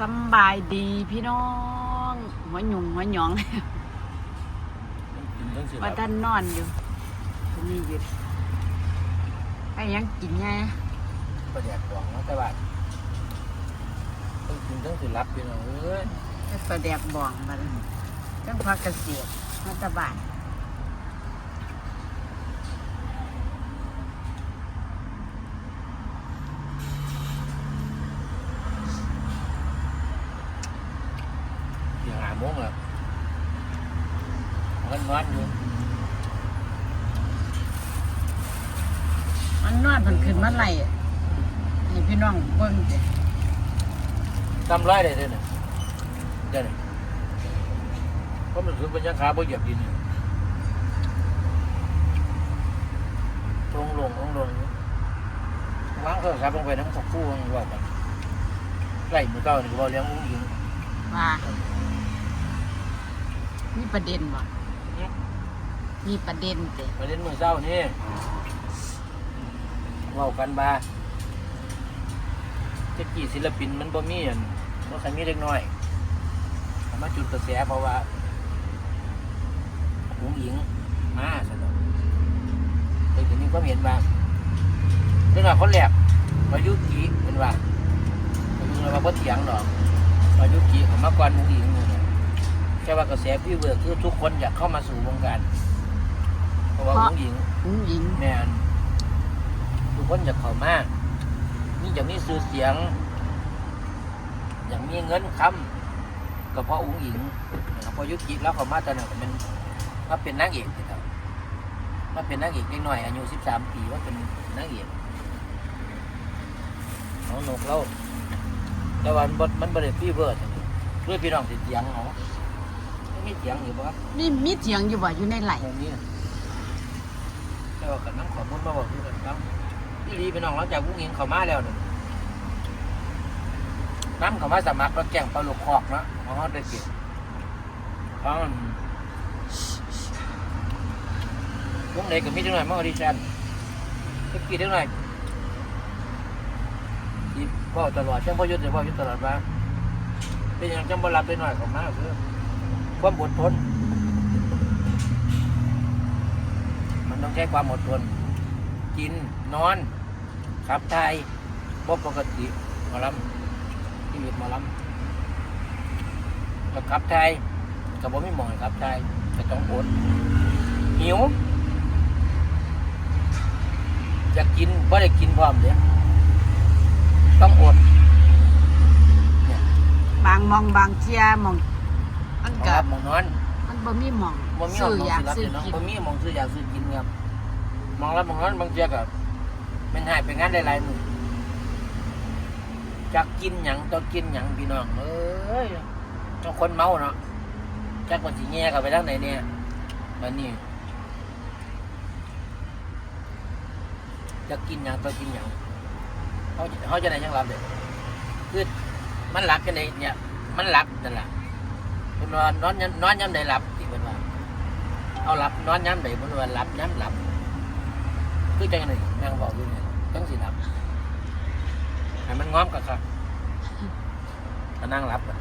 สำบายดีพี่น้อง หัวหยุ่งหัวหยองกินทั้งสิว่าท่านนอนอยู่ตรงนี้หยุดไปยังกินไงประแดกหวังเนาะแต่ว่าต้องกินทั้งสิรับพี่น้องเอ้ยไปประแดกบ่องมันจังพักเกษตรมาตบาน เสียงหา โมงแล้วมันนอนอยู่มันนอนมันขึ้นมาไหลให้พี่น้องเบิ่งสิตำไรได้เลยเนี่ยเดี๋ยวนี้เพราะมันถือเป็นยังขาบ่เหยียบดินอยู่ตรงลงตรงลงวางโทรศัพท์ลงไปน้ำขอบคู่มันว่ากันไล่มือเก้านี่ก็บ่เลี้ยงอุ้งยิงว่า มีประเด็นบ่มีประเด็นสิมาเล่นมือเจ้านี่เว่ากันบาจะกี่ศิลปินมันบ่มีอันบ่ใครมีเล็กน้อยมาจุดกระแสเพราะว่าหงหญิงมาสนุกแต่ทีนี้ก็เห็นว่าเรื่องคนแรกมายุกีเป็นว่ามายุเราบ่เถียงหรอกมายุกีเขามาก่อนหงหญิง แค่ว่ากระแสพี่เวิร์คือทุกคนอยากเข้ามาสู่วงการเพราะว่าหงหญิงผู้หญิงแม่นทุกคนอยากเข้ามานี่อยากมีชื่อเสียง อยากมีเงินคำก็เพราะอุ้งอิงนะครับพอยุกิแล้วเขามาตอนนั้นก็เป็นมาเป็นนางเอกนะครับมาเป็นนางเอกเล็กน้อยอายุสิบสามปีว่าเป็นนางเอกเอาหนกแล้วแต่ว่ามันบ่มันบริฟีเวอร์จังเลยด้วยพี่น้องติดเสียงเขาไม่มีเสียงอยู่ปะครับมีมีเสียงอยู่บ่อยู่ในไหลตรงนี้แต่ว่ากับน้ำขอมุนมาบอกอยู่กันครับที่รีพี่น้องหลังจากวุ้งยิงเขามาแล้วเนี่ยน้ำเขามาสมัครรถแก่งปลาลูกคอกนะของเขาได้กินเพราะมันวงไหนก็มีจังหน่อยมาออดิชั่นก็กี่จังหน่อยที่พ่อตลอดจังพ่อยุทธจะพ่อยุทธตลอดว่าเป็นอย่างจังบ่รับไปหน่อยเขามาคือ ความอดทน มันต้องใช้ความอดทน กินนอน ขับถ่ายบ่ปกติหมอลำชีวิตหมอลำกับขับถ่ายกับบ่มีหมองให้ขับถ่ายก็ต้องอดหิวจะกินบ่ได้กินพร้อมเด้ต้องอดบางมองบางเจียมอง มันหมองก็รับหมองนอนมันบ่มีหมองบ่มีหมซื้อองอยากสิรับซื้อเด้อเนาะกินบ่มีหมองซื้ออยากซื้อกินครับหมองรับหมองนอนบางเทียก็เป็นหายไปงานหลายๆมื้อจักกินหยังต้องกินหยังพี่น้องเอ้ยต้องคนเมาเนาะจักว่าสิแย่กันไปทางไหนเนี่ยบัดนี้จะกินหยังต้องกินหยังเขาเขาจะได้หยังรับเด้อคือมันหลับกันได้เนี่ย มันหลับนั่นล่ะ เพิ่นว่านอนยามนอนยามใดหลับที่เพิ่นว่าเอาหลับนอนย้ำใดมันว่าหลับย้ำหลับคือจังหนึ่งนั่งบอกอยู่เนี่ยต้องสิหลับให้มันง้อมกับครับก็นั่งหลับอะ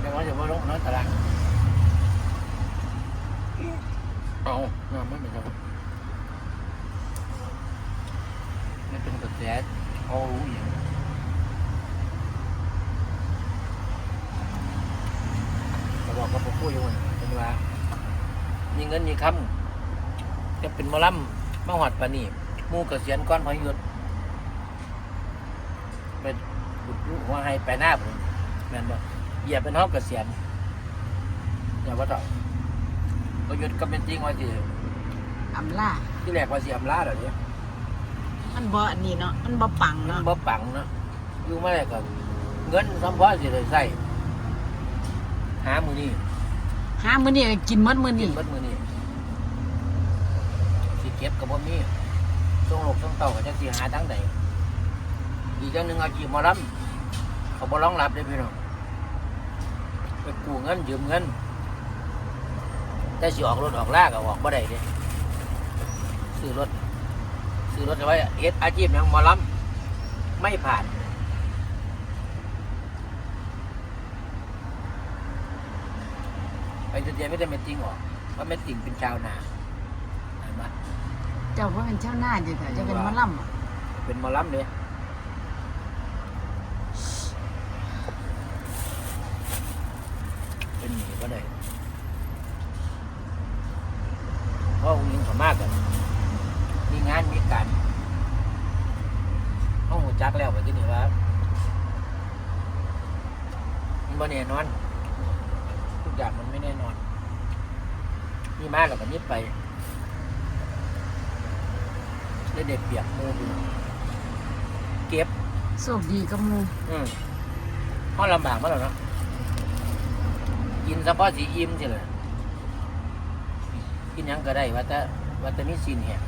เดี๋ยวว่าจะว่าลงนอนตารางเอานอนไม่เป็นไรไม่เป็นกระแสเขารู้อย่าง เขาบ อกกับผมพูดอยู่ว่าเป็นว่ามีเงินมีคำจะเป็นหมอลำมาหอดปานนี่หมู่เกษียณก้อนพอยุดไปบุดลูกหัวให้ไปหน้าผมแม่นบ่เหยียบเป็นห้องเกษียณอย่าว่าต่อพอยุดก็เป็นจริงว่าสิอำลาที่แรกว่าสิอำลาเหรอเนี่ยมันบ่อันนี้เนาะมันบ่ปังมันเนาะบ่ปังเนาะอยู่มาแล้วก็เงินสำพอสิได้ใส่หามือนี่ ห้ามื้อนี้ก็กินหมดมื้อกินี้นเบิดมือนี่สิเก็บกับบ่มีช่วงโลกช่วงเต่าก็จะสิหาทั้งใดอีกอย่างหนึ่งอาชีพหมอลำเขาบ่รองรับได้พี่น้องไปกู้เงินยืมเงิน แต่สิออกรถออกลาก็ออกบ่ได้เด้ซื้อรถซื้อซื้อรถเอาไว้เฮ็ดอาชีพหยังหมอลำไม่ผ่าน ไปจุด เดียวไม่ได้เม็ดจริงหรอกเพราะเม็ดจริงเป็นชาวนาเห็นไหมเจ้าว่าเป็นเจ้าหน้าเดี๋ยวเจะเป็นหมะล่ำอะเป็นหมอลำเลยเป็นหนีก็ได้เพราะองค์ยิงเขามากกันมีงานมีการห้องหัวจักแล้วไปที่นี่ว่ามันบ่แน่นอน ทุกอย่างมันไม่แน่นอน มีมากกับมันยิบไปได้เด็ดเปียกมือไปเก็บโชคดีกับหมูอืมเพราะลำบากมากแล้วเนาะกินเฉพาะสีอิ่มใช่เลยกินหยังก็ได้ว่าแต่ว่าแต่มีสินแหก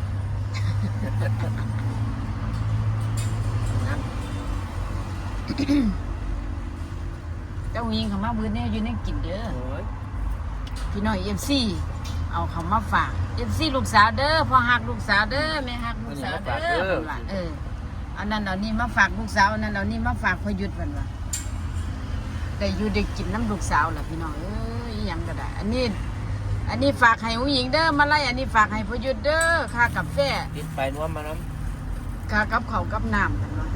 นั่นเจ้ายิงเขามาบื้อเนี่ยอยู่ในกินเด้อ โอ้ย พี่น้องเอ็มซี เอาเขามาฝากเอ็มซีลูกสาวเด้อพ่อหักลูกสาวเด้อแม่หักลูกสาวเด้อเพิ่นว่าเออเอานั่นเอานี่มาฝากลูกสาวเอานั่นเอานี่มาฝากพอหยุดเพิ่นว่าได้อยู่ได้กินน้ำลูกสาวล่ะพี่น้องเอ้ยอิหยังก็ได้ อันนี้ อันนี้ฝากให้ผู้หญิงเด้อมาไล่อันนี้ฝากให้พอหยุดเด้อค่ากาแฟติดไปนวมมาน้ค่ากับเขาวกับน้ำเพิ่นว่า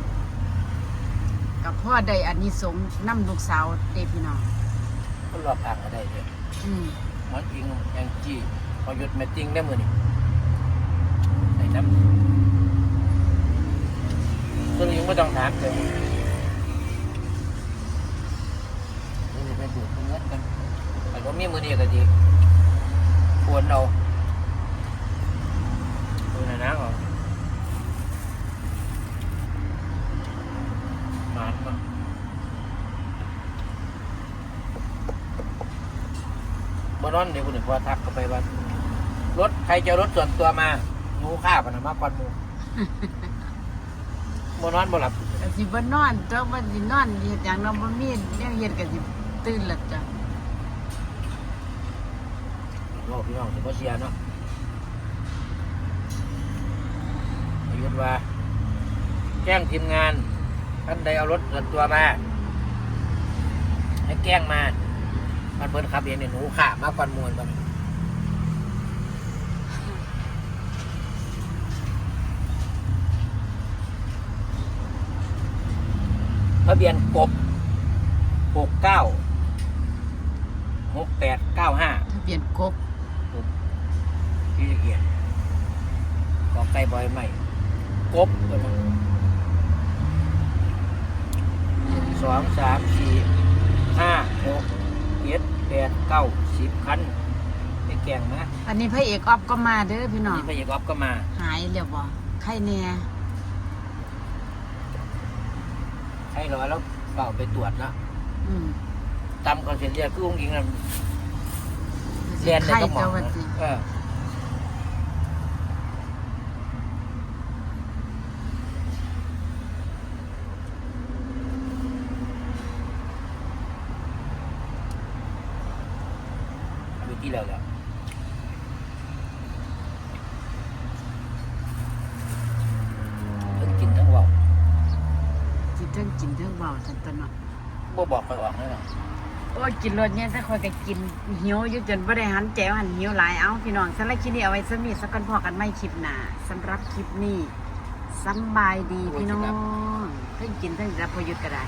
กับพ่อได้อันนี้สงส์น้ำลูกสาวเด้พี่น้องำคนรอบทางก็ได้เลยอืมห มอนจริงแองจี้พอหยุดแม่จริงได้มือนี่ไอ้น้ำตัวนี้ยังไม่ต้องถามเลยนี่ไปดูดเงินกันแต่ว่ามีมือนี่ก็ดีควรเอาดูหนนะก่อนหมานมา บนอนเดี๋ยวคุณหนึ่งพอทักเข้าไปว่ารถใครจะเอารถส่วนตัวมาหนูข้าปะนะมาก่อนหมูบนอนบ่หลับก็สิบ่นอนเจ้าบ่สินอนเฮ็ดหยังเนาะบ่มีแนวเฮ็ดก็สิตื่นและจ้ะโอ้พี่น้องสิบ่เสียเนาะอายุทธว่า แจ้งทีมงานท่านใดเอารถส่วนตัวมาให้แกล้งมาันเพิ่นขับเองเนี่ยหนูขามาก่อนมวนมันทะเบียนกบหกเก้าหกแปดเก้าห้าทะเบียนกบที่ละเอียดกอไก่บอยใหม่กบตัวนั้นสองสามสี่ห้าหกเจ็ด แปดเก้าสิบคันไปแกงนะอันนี้พระเอกออฟก็มาเด้อพี่น้อง นี่พระเอกอ๊อฟก็มา หายแล้วบ่ไข้แน่ให้ร้อยแล้วเป่าไปตรวจนะอืมตำก่อนเสร็จเรียกคือองค์หญิงนั่นสิเรียนในไข้ก็หมอเจ้าว่านะสิเออเอาไปที่ แล้วแล้วทั้งกินทั้งเว่าสิเทิงกินเทิงเว้าซั่นตัวเนาะบ่บอกไปออกเลยหรอกโอ้ยกินรสเนี่ยถ้าคอยก็กินหิวอยู่จนบ่ได้หันแจวหันหิวหลายเอาพี่น้องสำหรับคลิปนี้เอาไว้ซะมีสักกันพอกันไม่คลิปหน้าสำหรับคลิปนี้สำบายดีพี่น้องเพิ่งกินเพิ่งรับประยุทธ์ก็ได้